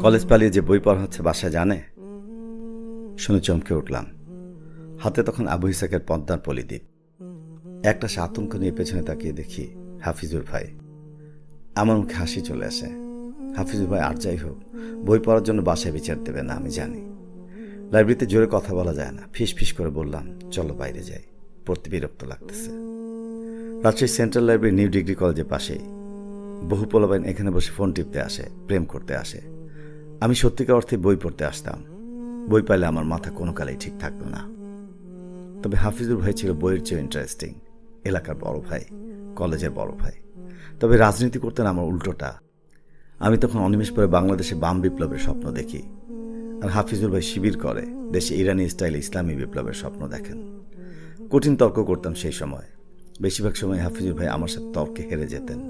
College পালিয়ে যে বই পড়া হচ্ছে, বাসায় জানে? শুনে চমকে উঠলাম। হাতে তখন আবু ইসাকের পদ্মার পলিদ্বীপ একটা আতঙ্ক নিয়ে পেছনে তাকিয়ে দেখি হাফিজুর ভাই। আমার মুখে হাসি চলে আসে। হাফিজুর ভাই, আর যাই হোক, বই পড়ার জন্য বাসায় বিচার দেবে না, আমি জানি। লাইব্রেরিতে জোরে কথা বলা যায় না। ফিস ফিস করে বললাম, চলো বাইরে যাই। পড়তে বিরক্ত লাগতেছে। Rajshahi central library new degree কলেজের পাশেই বহু পোলাবাইন এখানে বসে ফোন টিপতে আসে, প্রেম করতে আসে। আমি সত্যিকার অর্থে বই পড়তে আসতাম। বই পাইলে আমার মাথা কোনো কালেই ঠিক থাকতো না। তবে হাফিজুর ভাই ছিল বইয়ের চেয়ে ইন্টারেস্টিং এলাকার বড় ভাই, কলেজের বড় ভাই। তবে রাজনীতি করতেন আমার উল্টোটা। আমি তখন অনিমেষ পরে বাংলাদেশে বাম বিপ্লবের স্বপ্ন দেখি। আর হাফিজুর ভাই শিবির করে, দেশে ইরানি স্টাইলে ইসলামী বিপ্লবের স্বপ্ন দেখেন। কঠিন তর্ক করতাম সেই সময়। বেশিরভাগ সময় হাফিজুর ভাই আমার সাথে তর্কে হেরে যেতেন।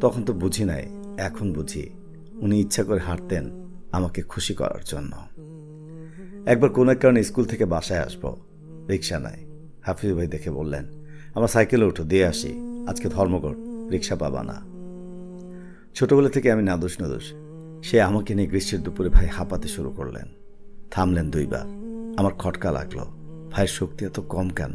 তখন তো বুঝি নাই, এখন বুঝি উনি ইচ্ছা করে হাঁটতেন আমাকে খুশি করার জন্য। একবার কোনো এক কারণে স্কুল থেকে বাসায় আসব, রিক্সা নাই। হাফিজ ভাই দেখে বললেন, আমার সাইকেলে উঠো, দিয়ে আসি। আজকে ধর্মঘট, রিক্সা পাবা না। ছোটবেলা থেকে আমি নাদোষ নদোষ সে আমাকে নিয়ে গ্রীষ্মের দুপুরে ভাই হাঁপাতে শুরু করলেন। থামলেন দুইবার। আমার খটকা লাগল। ভাইয়ের শক্তি এত কম কেন?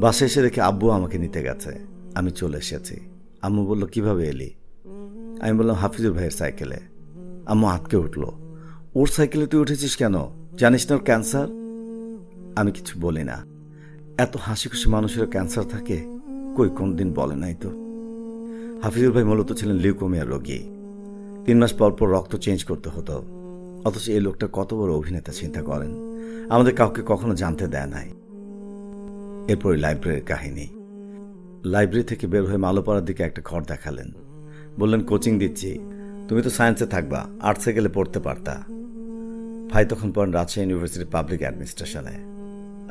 বাসে এসে দেখে আব্বু আমাকে নিতে গেছে। আমি চলে এসেছি। আম্মু বলল, কীভাবে এলি? আমি বললাম, হাফিজুর ভাইয়ের সাইকেলে। আম্মু আটকে উঠল। ওর সাইকেলে তুই উঠেছিস কেন? জানিস না ওর ক্যান্সার? আমি কিছু বলি না। এত হাসি খুশি মানুষের ক্যান্সার থাকে, কই কোনদিন বলে নাই তো? হাফিজুর ভাই মূলত ছিলেন লিউকোমিয়ার রোগী। তিন মাস পর পর রক্ত চেঞ্জ করতে হতো। অথচ এই লোকটা কত বড় অভিনেতা, চিন্তা করেন। আমাদের কাউকে কখনো জানতে দেয় নাই। এরপরই লাইব্রেরির কাহিনী। লাইব্রেরি থেকে বের হয়ে মালোপাড়ার দিকে একটা ঘর দেখালেন। বললেন, কোচিং দিচ্ছি। তুমি তো সায়েন্সে থাকবা, আর্টসে গেলে পড়তে পারতা। ভাই তখন পড়েন রাজশাহী ইউনিভার্সিটির পাবলিক অ্যাডমিনিস্ট্রেশনে।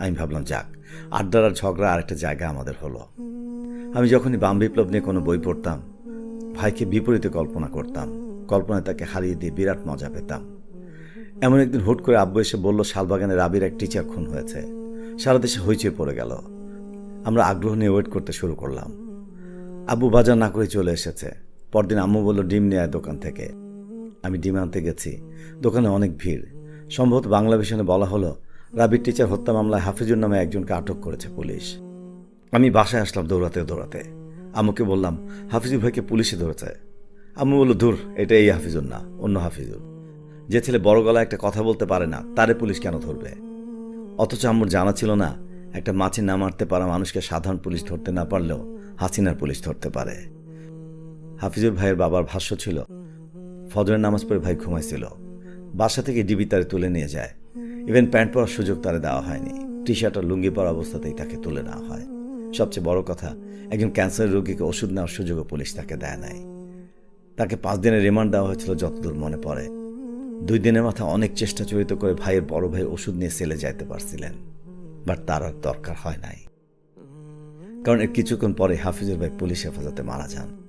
আমি ভাবলাম, যাক, আড্ডার আর ঝগড়া আরেকটা জায়গা আমাদের হলো। আমি যখনই বাম বিপ্লব নিয়ে কোনো বই পড়তাম, ভাইকে বিপরীতে কল্পনা করতাম, কল্পনায় তাকে হারিয়ে দিয়ে বিরাট মজা পেতাম। এমন একদিন হুট করে আব্বু এসে বলল, শালবাগানের রাবির এক টিচার খুন হয়েছে। সারা দেশে হইচই পড়ে গেল। আমরা আগ্রহ নিয়ে ওয়েট করতে শুরু করলাম। আব্বু বাজার না করে চলে এসেছে। পরদিন আম্মু বলল, ডিম নেয় দোকান থেকে। আমি ডিম আনতে গেছি। দোকানে অনেক ভিড়। সম্ভবত বাংলা ভিশনে বলা হলো, রাবির টিচার হত্যা মামলায় হাফিজুর নামে একজনকে আটক করেছে পুলিশ। আমি বাসায় আসলাম দৌড়াতে দৌড়াতে। আম্মুকে বললাম, হাফিজুর ভাইকে পুলিশে ধরেছে। আম্মু বলল ধুর এটা এই হাফিজুর না, অন্য হাফিজুর। যে ছেলে বড় গলায় একটা কথা বলতে পারে না, তারে পুলিশ কেন ধরবে? অথচ আম্মুর জানা ছিল না, একটা মাছি না মারতে পারা মানুষকে সাধারণ পুলিশ ধরতে না পারলেও হাসিনার পুলিশ ধরতে পারে। হাফিজুর ভাইয়ের বাবার ভাষ্য ছিল, ফজরের নামাজ পড়ে ভাই ঘুমাইছিল, বাসা থেকে ডিবি তারে তুলে নিয়ে যায়। ইভেন প্যান্ট পরার সুযোগ তারে দেওয়া হয়নি। টি শার্ট আর লুঙ্গি পরা অবস্থাতেই তাকে তুলে নেওয়া হয়। সবচেয়ে বড় কথা, একজন ক্যান্সার রোগীকে ওষুধ নেওয়ার সুযোগও পুলিশ তাকে দেয় নাই। তাকে পাঁচ দিনের রিমান্ড দেওয়া হয়েছিল যতদূর মনে পড়ে। দুই দিনের মাথা অনেক চেষ্টা চরিত করে ভাইয়ের বড় ভাই ওষুধ নিয়ে সেলে যাইতে পারছিলেন, বাট তার আর দরকার হয় নাই। কারণ এর কিছুক্ষণ পরে হাফিজুর ভাই পুলিশ হেফাজতে মারা যান।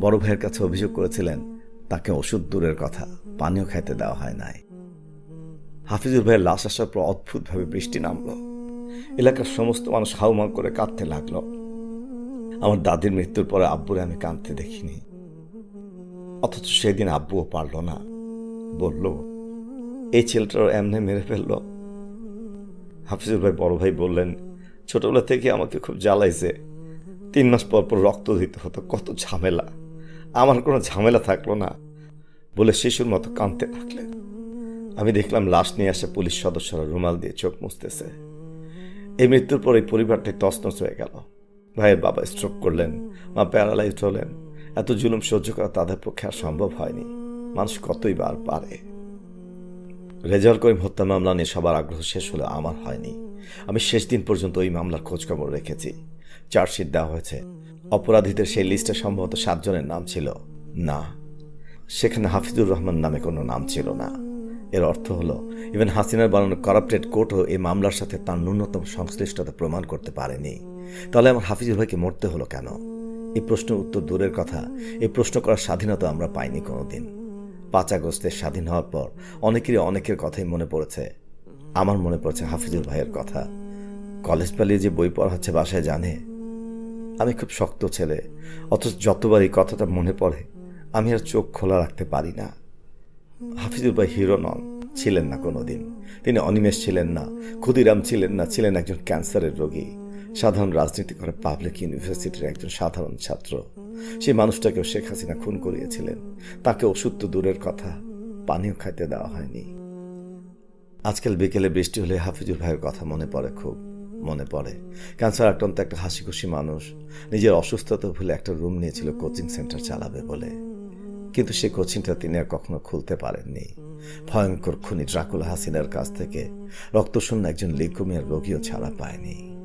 বড় ভাইয়ের কাছে অভিযোগ করেছিলেন, তাকে ওষুধ দূরের কথা, পানীয় খাইতে দেওয়া হয় নাই। হাফিজুর ভাইয়ের লাশ আসার পর অদ্ভুতভাবে বৃষ্টি নামলো। এলাকার সমস্ত মানুষ হাউমাউ করে কাঁদতে লাগল। আমার দাদির মৃত্যুর পরে আব্বুরে আমি কাঁদতে দেখিনি। অথচ সেদিন আব্বুও পারল না। বলল, এই ছেলেটার এমনি মেরে ফেলল। হাফিজুর ভাই বড় ভাই বললেন, ছোটবেলা থেকে আমাকে খুব জ্বালাইছে। তিন মাস পর পর রক্ত দিতে হতো, কত ঝামেলা। আমার কোনো ঝামেলা থাকল না বলে শিশুর মতো কাঁদতে থাকলেন। আমি দেখলাম লাশ নিয়ে আসে পুলিশ সদস্যরা রুমাল দিয়ে চোখ মুছতেছে। এই মৃত্যুর পর এই পরিবারটাই তছনছ হয়ে গেল। ভাইয়ের বাবা স্ট্রোক করলেন, মা প্যারালাইজড হলেন। এত জুলুম সহ্য করা তাদের পক্ষে আর সম্ভব হয়নি। মানুষ কতই বার পারে। রেজাল করিম হত্যা মামলা নিয়ে সবার আগ্রহ শেষ হলে আমার হয়নি। আমি শেষ দিন পর্যন্ত ওই মামলার খোঁজখবর রেখেছি। চার্জশিট দেওয়া হয়েছে। অপরাধীদের সেই লিস্টে সম্ভবত সাতজনের নাম ছিল। না, সেখানে হাফিজুর রহমান নামে কোনো নাম ছিল না। এর অর্থ হলো ইভেন হাসিনার বানানো করাপ্টেড কোর্টও এই মামলার সাথে তার ন্যূনতম সংশ্লিষ্টতা প্রমাণ করতে পারেনি। তাহলে আমার হাফিজুর ভাইকে মরতে হলো কেন? এই প্রশ্নের উত্তর দূরের কথা, এই প্রশ্ন করার স্বাধীনতা আমরা পাইনি কোনোদিন। পাঁচ আগস্টের স্বাধীন হওয়ার পর অনেকেরই অনেকের কথাই মনে পড়েছে। আমার মনে পড়েছে হাফিজুর ভাইয়ের কথা। কলেজ পালিয়ে যে বই পড়া হচ্ছে বাসায় জানে আমি খুব শক্ত ছেলে, অথচ যতবার এই কথাটা মনে পড়ে, আমি আর চোখ খোলা রাখতে পারি না। হাফিজুর ভাই হিরো নন, ছিলেন না কোনোদিন। তিনি অনিমেষ ছিলেন না, ক্ষুদিরাম ছিলেন না, ছিলেন একজন ক্যান্সারের রোগী। সাধারণ রাজনীতি করে পাবলিক ইউনিভার্সিটির একজন সাধারণ ছাত্র। সেই মানুষটাকেও শেখ হাসিনা খুন করিয়েছিলেন। তাকে ওষুধ তো দূরের কথা পানিও খাইতে দেওয়া হয়নি। আজকাল বিকেলে বৃষ্টি হলে হাফিজুর ভাইয়ের কথা মনে পড়ে খুব। মনে পড়ে। ক্যান্সার আক্রান্ত একটা হাসি খুশি মানুষ নিজের অসুস্থতা ভুলে একটা রুম নিয়েছিল, কোচিং সেন্টার চালাবে বলে। কিন্তু সে কোচিংটা তিনি আর কখনো খুলতে পারেননি। ভয়ঙ্কর খুনি ড্রাকুল হাসিনার কাছ থেকে রক্তশূন্য একজন লিকুমিয়ার রোগীও ছাড়া পায়নি।